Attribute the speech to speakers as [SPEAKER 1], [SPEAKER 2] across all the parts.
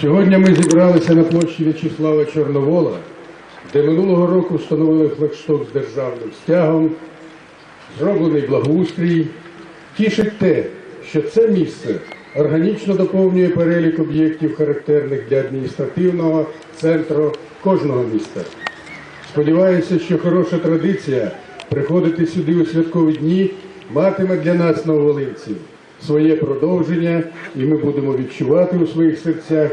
[SPEAKER 1] Сьогодні ми зібралися на площі В'ячеслава Чорновола, де минулого року встановили флагшток з державним стягом, зроблений благоустрій. Тішить те, що це місце органічно доповнює перелік об'єктів, характерних для адміністративного центру кожного міста. Сподіваюся, що хороша традиція приходити сюди у святкові дні матиме для нас, нововолинців, своє продовження, і ми будемо відчувати у своїх серцях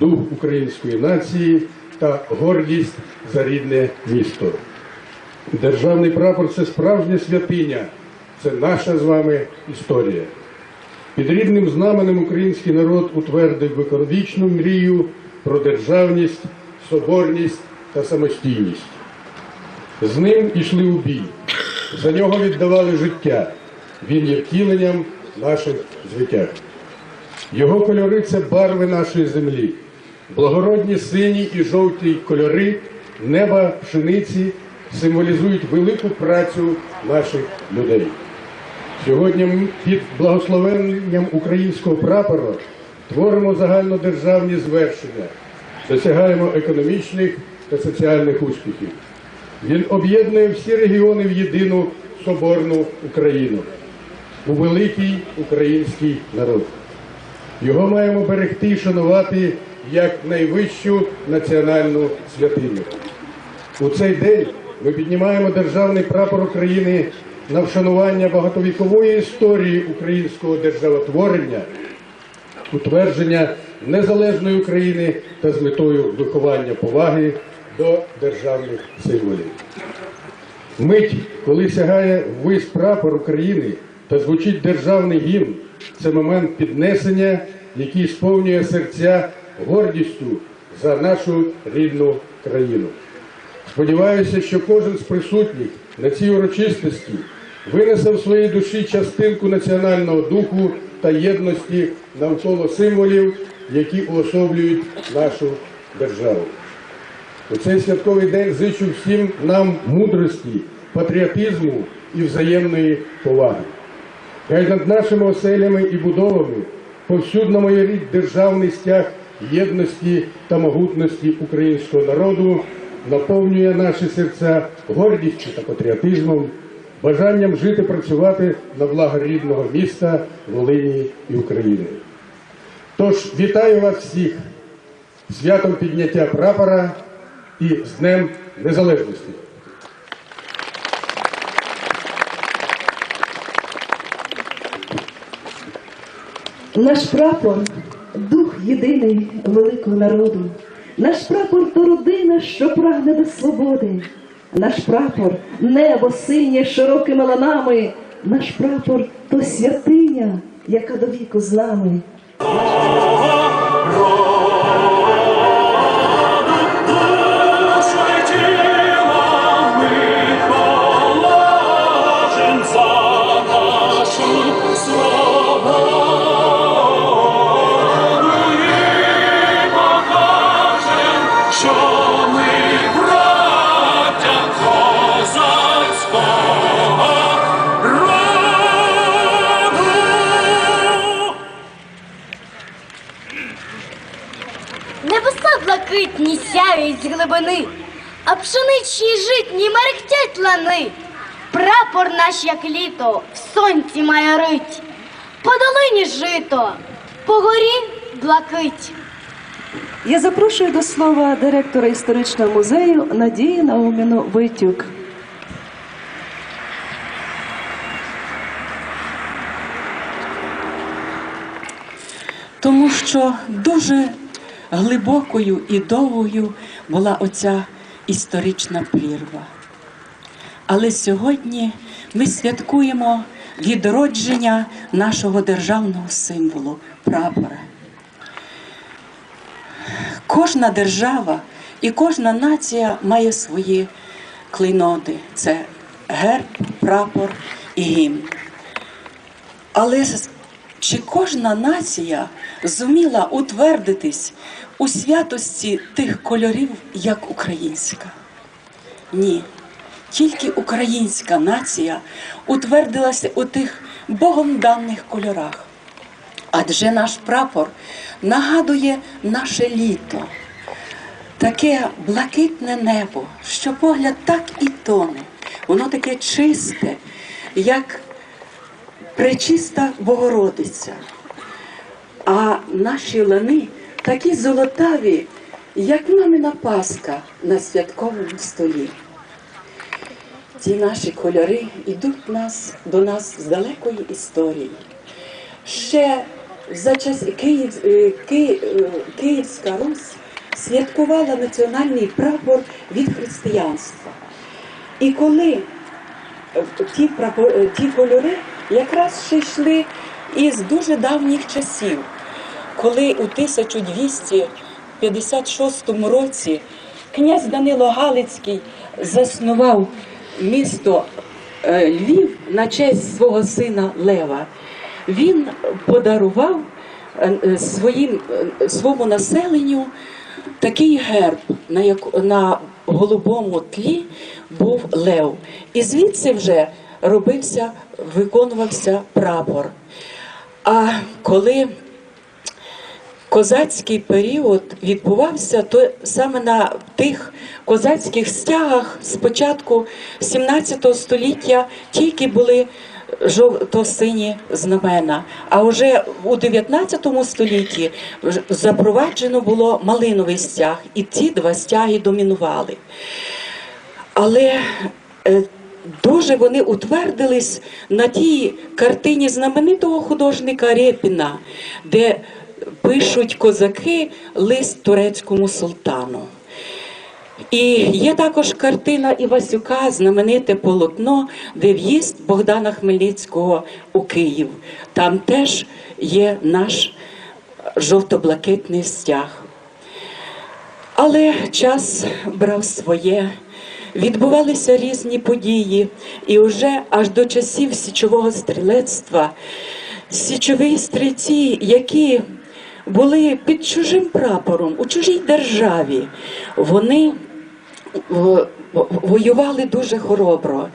[SPEAKER 1] дух української нації та гордість за рідне місто. Державний прапор це справжня святиня, це наша з вами історія. Під рідним знаменем український народ утвердив виконвічну мрію про державність, соборність та самостійність. З ним ішли у бій, за нього віддавали життя. Він є втіленням наших звитяг. Його кольори це барви нашої землі, благородні сині і жовті кольори неба пшениці символізують велику працю наших людей. Сьогодні під благословенням українського прапора творимо загальнодержавні звершення, досягаємо економічних та соціальних успіхів. Він об'єднує всі регіони в єдину соборну Україну, у великий український народ. Його маємо берегти і шанувати як найвищу національну святиню. У цей день ми піднімаємо державний прапор України на вшанування багатовікової історії українського державотворення, утвердження незалежної України та з метою виховання поваги до державних символів. Мить, коли сягає ввись прапор України та звучить державний гімн, це момент піднесення, який сповнює серця гордістю за нашу рідну країну. Сподіваюся, що кожен з присутніх на цій урочистості винесе в своїй душі частинку національного духу та єдності навколо символів, які уособлюють нашу державу. У цей святковий день зичу всім нам мудрості, патріотизму і взаємної поваги. Хай над нашими оселями і будовами повсюдно моє державний стяг єдності та могутності українського народу наповнює наші серця гордістю та патріотизмом, бажанням жити, працювати на благо рідного міста, Волині і України. Тож вітаю вас всіх святом підняття прапора і з Днем Незалежності.
[SPEAKER 2] Наш прапор дух єдиний великого народу. Наш прапор то родина, що прагне до свободи. Наш прапор небо синє широкими ланами. Наш прапор то святиня, яка до віку з нами.
[SPEAKER 3] Прапор наш, як літо, в сонці має рить, по долині жито, по горі блакить.
[SPEAKER 2] Я запрошую до слова директора історичного музею Надії Науміну Войтюк.
[SPEAKER 4] тому що дуже глибокою і довгою була оця історична прірва. Але сьогодні ми святкуємо відродження нашого державного символу прапора. Кожна держава і кожна нація має свої клейноди. Це герб, прапор і гімн. Але чи кожна нація зуміла утвердитись у святості тих кольорів, як українська? Ні. Тільки українська нація утвердилася у тих Богом даних кольорах. Адже наш прапор нагадує наше літо, таке блакитне небо, що погляд так і тоне, воно таке чисте, як пречиста Богородиця. А наші лани такі золотаві, як мамина паска на святковому столі. Ці наші кольори йдуть нас, до нас з далекої історії. Ще за час Київ, е, Ки- е, Київська Русь святкувала національний прапор від християнства. І коли е, ті, прапор, ті кольори якраз ще йшли із дуже давніх часів, коли у 1256 році князь Данило Галицький заснував місто е, Львів на честь свого сина Лева, він подарував е, е, своїм, своєму населенню такий герб, на, як, на голубому тлі був лев. І звідси вже робився, виконувався прапор. А коли козацький період відбувався, то саме на тих козацьких стягах спочатку 17 століття тільки були жовто-сині знамена. А вже у 19 столітті запроваджено було малиновий стяг, і ці два стяги домінували. Але е, дуже вони утвердились на тій картині знаменитого художника Рєпіна, де пишуть козаки лист турецькому султану. І є також картина Івасюка, знамените полотно, де в'їзд Богдана Хмельницького у Київ. Там теж є наш жовто-блакитний стяг. Але час брав своє, відбувалися різні події, і вже аж до часів січового стрілецтва січові стрільці, які були під чужим прапором у чужій державі, вони в- воювали дуже хоробро,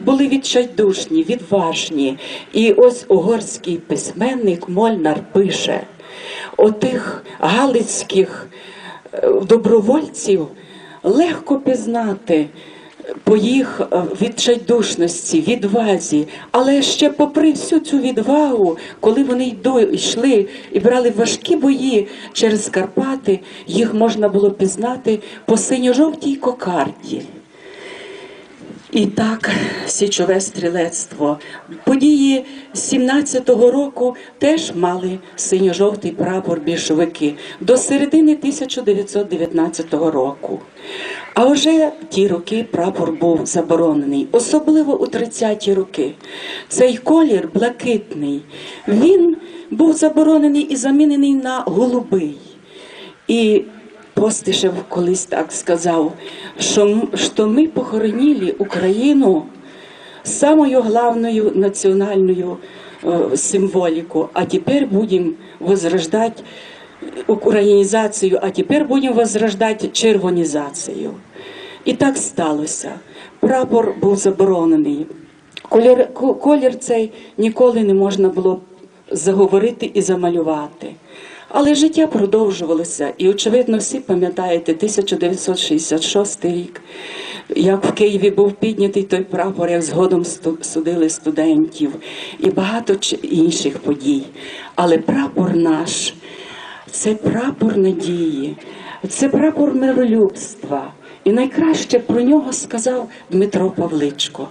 [SPEAKER 4] були відчайдушні, відважні. І ось угорський письменник Мольнар пише: отих галицьких е, добровольців легко пізнати. По їх е, відчайдушності, відвазі, але ще попри всю цю відвагу, коли вони йшли і брали важкі бої через Карпати, їх можна було пізнати по синьо-жовтій кокарді. І так, січове стрілецтво. Події 17-го року теж мали синьо-жовтий прапор більшовики до середини 1919 року. А вже в ті роки прапор був заборонений, особливо у 30-ті роки. Цей колір блакитний, він був заборонений і замінений на голубий. І Постишев колись так сказав, що, що ми похоронили Україну самою главною національною э, символику, а тепер будемо возрождать українізацію, а тепер будемо возрождать червонізацію. І так сталося. Прапор був заборонений. Колір, колір цей ніколи не можна було заговорити і замалювати. Але життя продовжувалося, і очевидно, всі пам'ятаєте 1966 рік, як в Києві був піднятий той прапор, як згодом судили студентів і багато інших подій. Але прапор наш це прапор надії, це прапор миролюбства. І найкраще про нього сказав Дмитро Павличко.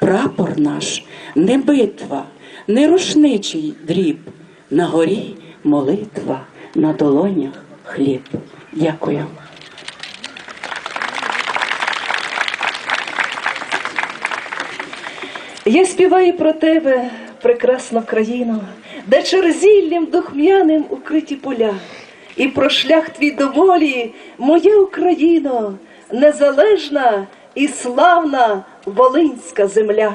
[SPEAKER 4] Прапор наш не битва, не рушничий дріб, на горі молитва, на долонях хліб. Дякую.
[SPEAKER 2] Я співаю про тебе, прекрасна країно, де черзіллям духмяним укриті поля, і про шлях твій до волі, моя Україно, незалежна і славна волинська земля.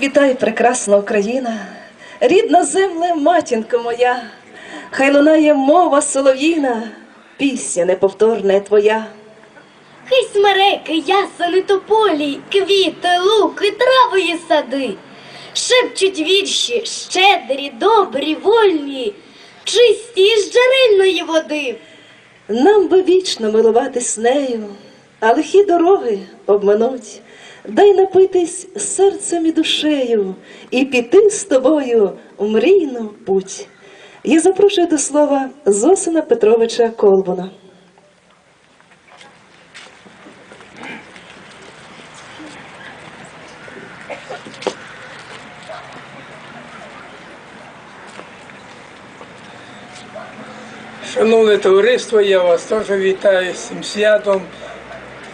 [SPEAKER 2] Розквітай, прекрасна Україна, рідна земле, матінко моя, хай лунає мова солов'їна, пісня неповторна твоя.
[SPEAKER 3] Хай смереки, ясени тополі, квіти, луки, трави і сади, шепчуть вірші, щедрі, добрі, вольні, чисті із джерельної води.
[SPEAKER 2] Нам би вічно милуватись нею, а лихі дороги обминуть. Дай напитись серцем і душею і піти з тобою у мрійну путь. Я запрошую до слова Зосина Петровича Колбуна.
[SPEAKER 5] Шановне товариство, я вас теж вітаю з цим святом.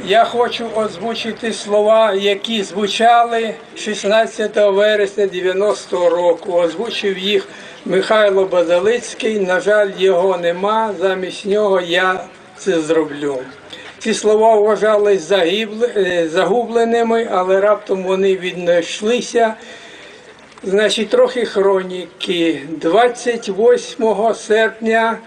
[SPEAKER 5] Я хочу озвучити слова, які звучали 16 вересня 90-го року. Озвучив їх Михайло Базалицький. На жаль, його нема. Замість нього я це зроблю. Ці слова вважались е, загубленими, але раптом вони віднайшлися. Значить, трохи хроніки. 28 серпня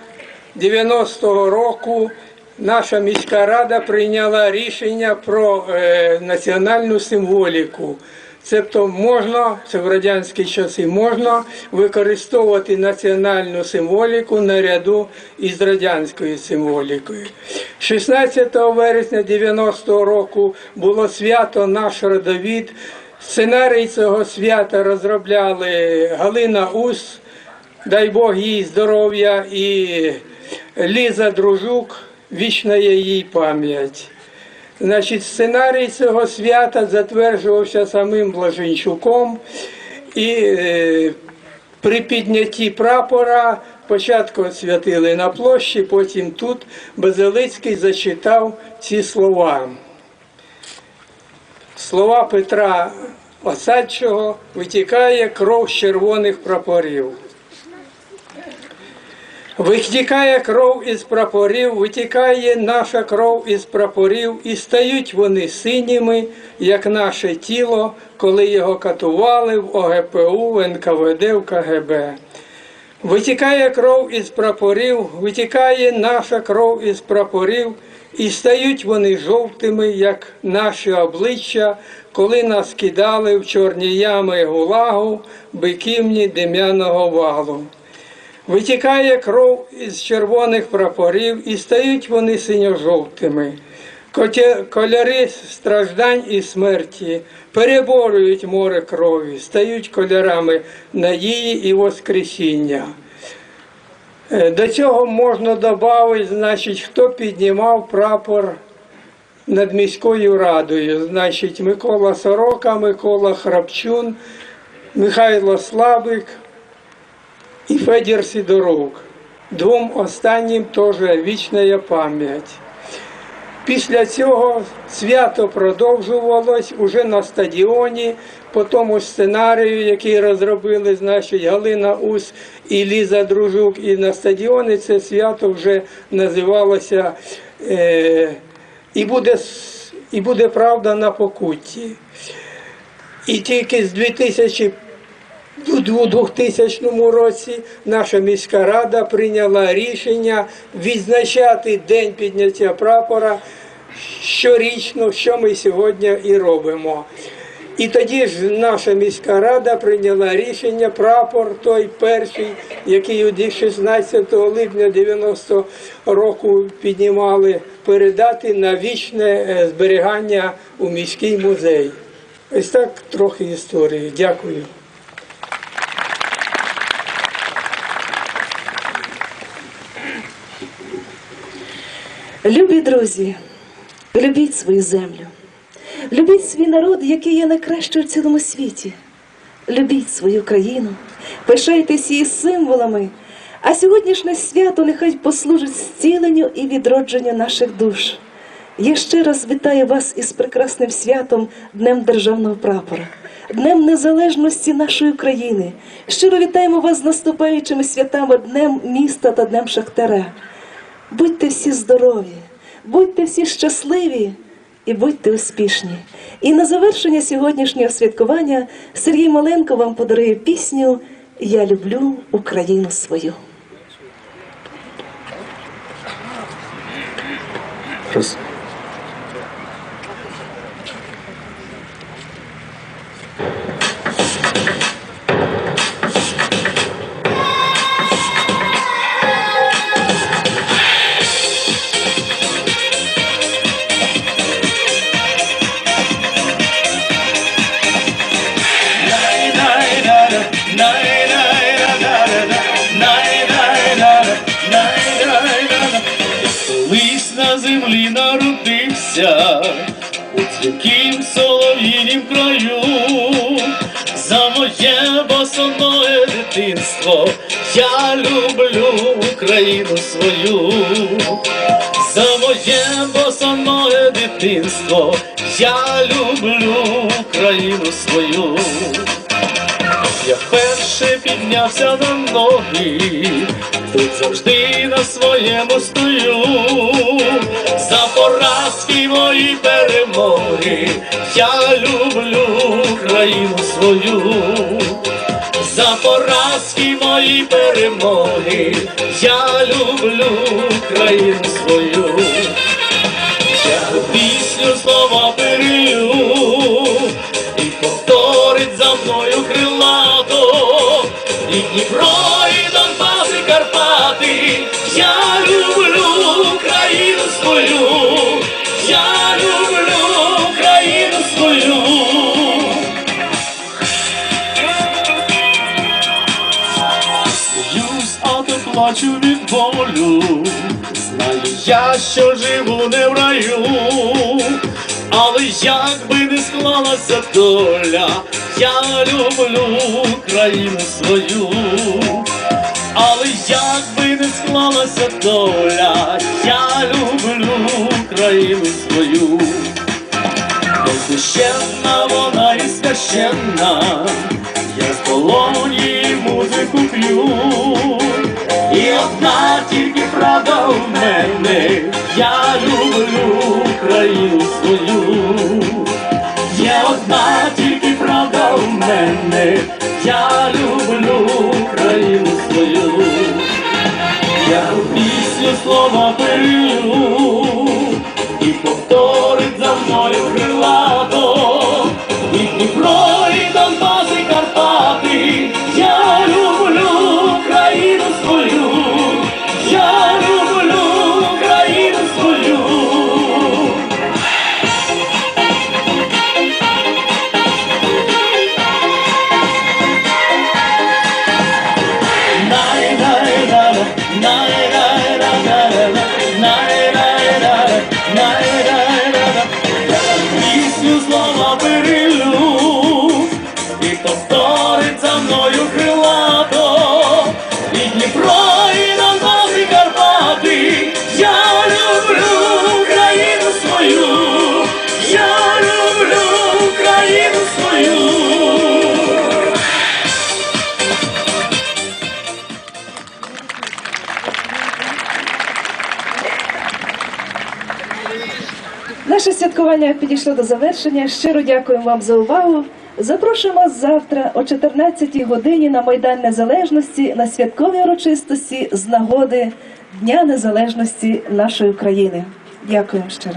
[SPEAKER 5] 90-го року наша міська рада прийняла рішення про е, національну символіку. Цебто можна, це в радянські часи можна використовувати національну символіку наряду із радянською символікою. 16 вересня 90-го року було свято наш родовід. Сценарій цього свята розробляли Галина Ус, дай Бог їй здоров'я, і Ліза Дружук, вічна є їй пам'ять. Значить, сценарій цього свята затверджувався самим Блаженчуком, і е, при піднятті прапора спочатку святили на площі, потім тут Базилицький зачитав ці слова. Слова Петра осадчого витікає кров з червоних прапорів. Витікає кров із прапорів, витікає наша кров із прапорів, і стають вони синіми, як наше тіло, коли його катували в ОГПУ, в НКВД, в КГБ. Витікає кров із прапорів, витікає наша кров із прапорів, і стають вони жовтими, як наші обличчя, коли нас кидали в чорні ями гулагу, биківні дем'яного валу. Витікає кров із червоних прапорів, і стають вони синьо-жовтими. Кольори страждань і смерті переборюють море крові, стають кольорами надії і воскресіння. Е, До цього можна додати, значить, хто піднімав прапор над міською радою. Значить, Микола Сорока, Микола Храпчун, Михайло Слабик і Федір Сидорук. Двом останнім теж вічна пам'ять. Після цього свято продовжувалось уже на стадіоні, по тому сценарію, який розробили значить, Галина Ус і Ліза Дружук. І на стадіоні це свято вже називалося е, і, буде, і буде правда на покутті. І тільки з 2000 у 2000 році наша міська рада прийняла рішення відзначати День підняття прапора щорічно, що ми сьогодні і робимо. І тоді ж наша міська рада прийняла рішення прапор той перший, який у 16 липня 90 року піднімали, передати на вічне е, зберігання у міський музей. Ось так трохи історії. Дякую.
[SPEAKER 2] Любі друзі, любіть свою землю, любіть свій народ, який є найкращий у цілому світі. Любіть свою країну, пишайтесь її символами, а сьогоднішнє свято нехай послужить зціленню і відродженню наших душ. Я ще раз вітаю вас із прекрасним святом Днем Державного прапора, Днем Незалежності нашої країни. Щиро вітаємо вас з наступаючими святами Днем міста та Днем Шахтаря. Будьте всі здорові, будьте всі щасливі і будьте успішні. І на завершення сьогоднішнього святкування Сергій Маленко вам подарує пісню Я люблю Україну свою.
[SPEAKER 6] Колись дзвінкім солов'їнім краю, за моє босоноге дитинство. Я люблю Україну свою, за моє босоноге дитинство. Я люблю Україну свою. Я вперше піднявся на ноги, тут завжди на своєму стою, за я люблю Україну свою, за поразки мої перемоги, я люблю Україну свою. Я, що живу не в раю, але як би не склалася доля, я люблю країну свою, але як би не склалася доля, я люблю країну свою. священна вона і священна, я з полоні музику п'ю, і одна тільки правда у мене, я люблю Україну свою. Є одна тільки правда у мене, я люблю Україну свою. Я у пісню слова
[SPEAKER 2] підійшло до завершення. Щиро дякуємо вам за увагу. Запрошуємо вас завтра о 14-й годині на Майдан Незалежності на святкові урочистості з нагоди Дня Незалежності нашої України. Дякуємо щиро.